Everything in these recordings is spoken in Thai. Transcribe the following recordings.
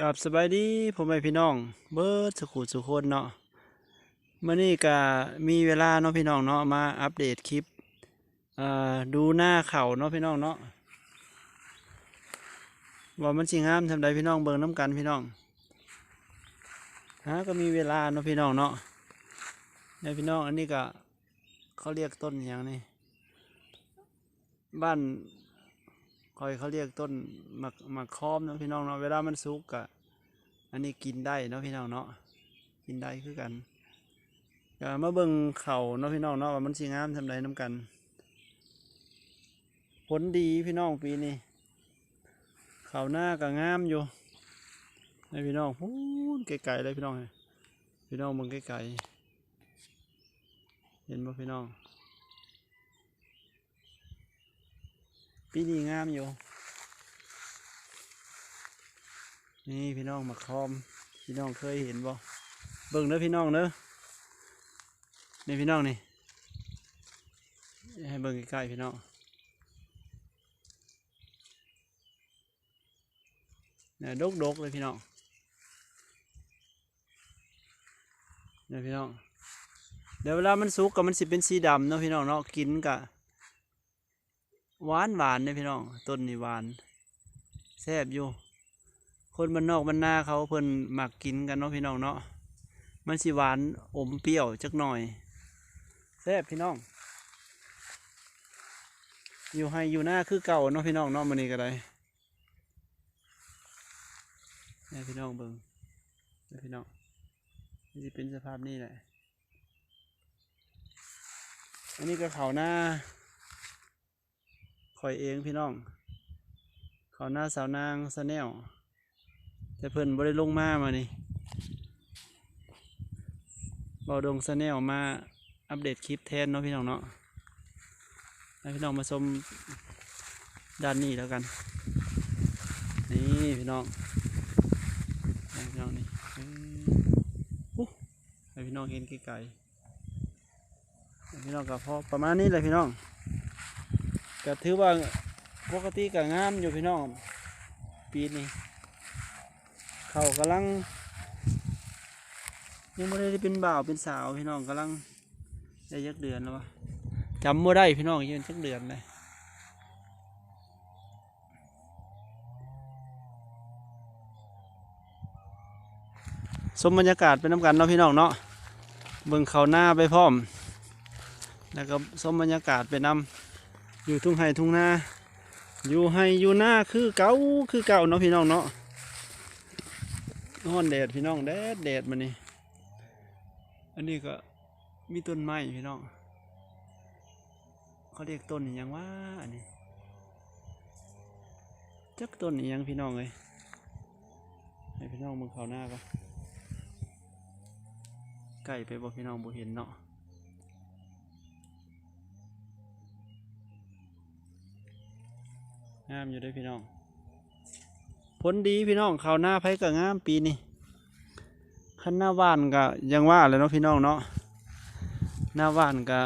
กับสบายดีพ่อแม่พี่น้อง เบิดสุขุสุคนเนาะเมื่อนี้ก็มีเวลาเนาะพี่น้องเนาะมาอัปเดตคลิปดูหน้าเขาเนาะพี่น้องเนาะว่ามันสิงห้ามทำใดพี่น้องเบิ่งน้ำกันพี่น้องฮะก็มีเวลาเนาะพี่น้องเนาะเนี่ยพี่น้องอันนี้ก็เขาเรียกต้นอย่างนี้บ้าน คอยเขาเรียกต้นมักมักคอมเนาะพี่น้องเนาะเวลามันสุกกะอันนี้กินได้เนาะพี่น้องเนาะกินได้คือกันก็มาเบิ่งเขาเนาะพี่น้องเนาะว่ามันสิงามทำไรน้ำกัน ผลดีพี่น้องปีนี้เข่าหน้าก็งามอยู่ให้พี่น้องพูนไกลๆเลยพี่น้องพี่น้องเบิ่งไกลๆเห็นบ่พี่น้อง ปีนี้งามอยู่ นี่พี่น้องมาคอม พี่น้องเคยเห็นบ่เบิ่งเด้อพี่น้องเด้อนี่พี่น้องนี่ให้เบิ่งใกล้ๆพี่น้องเนี่ยดกดกๆเลยพี่น้องเนี่ยพี่น้องเดี๋ยวเวลามันสุกก็มันสิเป็นสีดำเนาะพี่น้องเนาะกินกะ หวานหวานเนี่ยพี่น้อง ต้นนี่หวานแซ่บอยู่ คนบ้านนอกบ้านนาเขาเพิ่นหมักกินกันเนาะพี่น้องเนาะมันสิหวานอมเปรี้ยวจักหน่อยแซ่บพี่น้อง อยู่ให้อยู่หน้าคือเก่าเนาะพี่น้องเนาะมันนี้ก็ได้เนี่ยพี่น้องเบิงเนี่ยพี่น้องนี่เป็นสภาพนี้แหละ อันนี้ก็เขาหน้า คอยเองพี่น้อง เขาหน้าสาวนางสแนลแต่เพิ่นบ่ได้ลงมามานี่บาดงสแนลมาอัปเดตคลิปแทนเนาะพี่น้องเนาะให้พี่น้องมาชมด้านนี้แล้วกัน นี่พี่น้องให้พี่น้องนี่โอ้ให้พี่น้องเห็นไกลๆพี่น้องก็พอประมาณนี้เลยพี่น้อง ก็ถือว่าปกติก็งามอยู่พี่น้อง ปีนี้เขากำลัง ยังไม่ได้เป็นบ่าวเป็นสาวพี่น้องกำลังได้ยักเดือนแล้ววะจำไม่ได้พี่น้องยืนจักเดือนเลยสมบรรยากาศเป็นน้ำกันเนาะพี่น้องเนาะเบิ่งเขาหน้าไปพร้อม แล้วก็สมบรรยากาศไปน้ำ อยู่ทุ่งไห่ทุ่งนาอยู่ไห่อยู่หน้าคือเก่าคือเก่าเนาะพี่น้องเนาะฮ้อนแดดพี่น้องแดดแดดมานี่อันนี้ก็มีต้นไม้พี่น้องเขาเรียกต้นอย่างว่าอันนี้จักต้นอย่างพี่น้องเลยให้พี่น้องมึงเขาหน้าก็ใกล้ไปบอกพี่น้องบ่เห็นเนาะ งามอยู่ด้วยพี่น้อง ผลดีพี่น้องข้าวหน้าไผก็งามปีนี้ขันหน้าว่านก็ยังว่าเลยเนาะพี่น้องเนาะหน้าว่านก็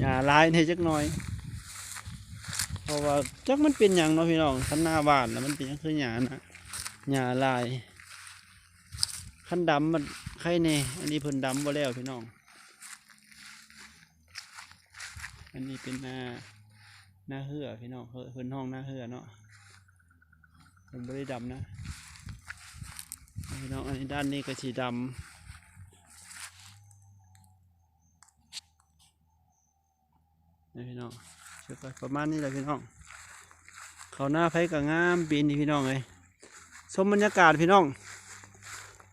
หญ้าลายในจักหน่อย เพราะว่าจักมันเป็นอย่างเนาะพี่น้องขันหน้าว่านแล้วมันเป็นยังคือหญ้านะหญ้าลายขันดำมันใครเน่อันนี้เพิ่นดำบ่แล้วพี่น้อง อันนี้เป็นหน้า หน้าเหือพี่น้องเพิ่นเพิ่นห้องหน้าเหือเนาะผมไม่ได้ดำนะพี่น้องอันนี้ด้านนี้ก็สีดำนี่พี่น้องเชื่อประมาณนี้แหละพี่น้องเขาหน้าไผกับงามปีนี้พี่น้องเลยชมบรรยากาศพี่น้อง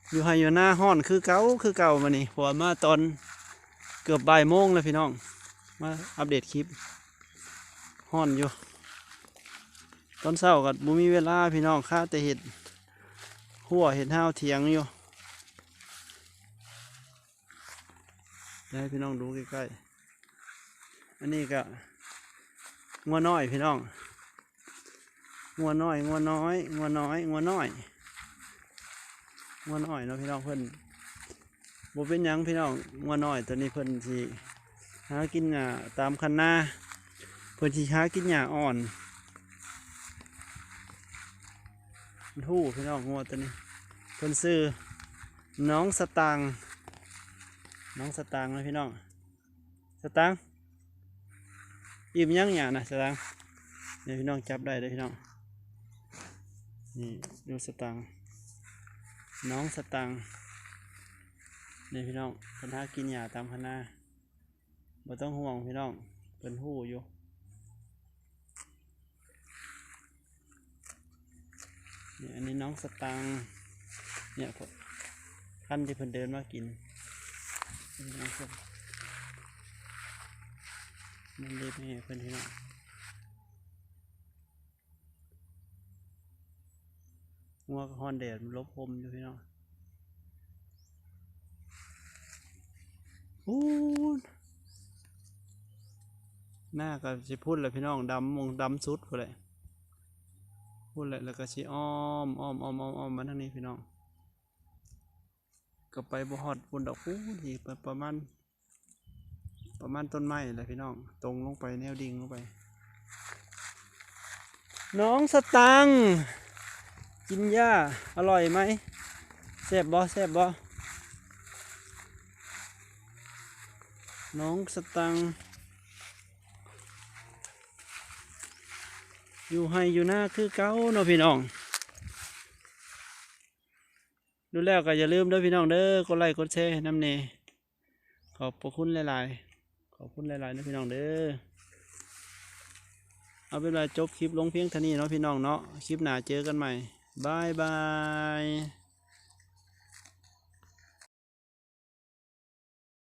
อยู่ให้อยู่หน้าห้อนคือเก่าคือเก่ามานี่พอมาตอนเกือบบ่ายโมงแล้วพี่น้อง มาอัปเดตคลิป ห้อนอยู่ ตอนเช้ากับบุมีเวลาพี่น้องข้าแต่เห็ดหัวเห็ดห้าวเถียงอยู่ให้พี่น้องดูใกล้ๆ อันนี้ก็งัวน้อยพี่น้อง งัวน้อย งัวน้อย งัวน้อย งัวน้อย งัวน้อยเนาะพี่น้องเพิ่นบ่เป็นยังพี่น้องงัวน้อยตัวนี้เพิ่นสิหากินหญ้าตามคันนา พื่อที่หากินหญ้าอ่อนมันหู้พี่น้องงัวตัวนี้เพิ่นซื้อน้องสตางค์น้องสตางค์นะพี่น้องสตางค์อิ่มยังหยานะสตางค์เดี๋ยวพี่น้องจับได้เลยพี่น้องนี่ดูสตางค์น้องสตางค์นี่พี่น้องเพิ่นหากินหญ้าตามคณะบ่ต้องห่วงพี่น้องเพิ่นหู้อยู่ เนี่ยอันนี้น้องสตางค์เนี่ยขั้นที่เพิ่นเดินมากินนี่น้องส้มมันรีบให้เพิ่นที่น้องงัวกับฮอนแดดลบพมอยู่พี่น้องพูดหน้าก็สิพูดเลยพี่น้องดำมงดำสุดเลย พูดเลยแล้วก็ชีอ้อมอ้อมอ้อมอ้อมอ้อมมาทางนี้พี่น้องก็ไปบ่ฮอดปุ่นดอกพูดอีกประประมาณประมาณต้นไม้แหละพี่น้อง ตรงลงไปแนวดิ่งลงไป น้องสตังกินหญ้าอร่อยไหมแซ่บบ่แซ่บบ่น้องสตัง อยู่ให้อยู่หน้าคือเก้าเนาะพี่น้อง ดูแล้วก็อย่าลืมด้อพี่น้องเด้อกดไลค์กดแชร์น้ำเนขอบพระคุณหลายๆ ขอบคุณหลายๆนะพี่น้องเด้อ เอาเป็นว่าจบคลิปลงเพียงเท่านี้เนาะพี่น้องเนาะ คลิปหน้าเจอกันใหม่บายบาย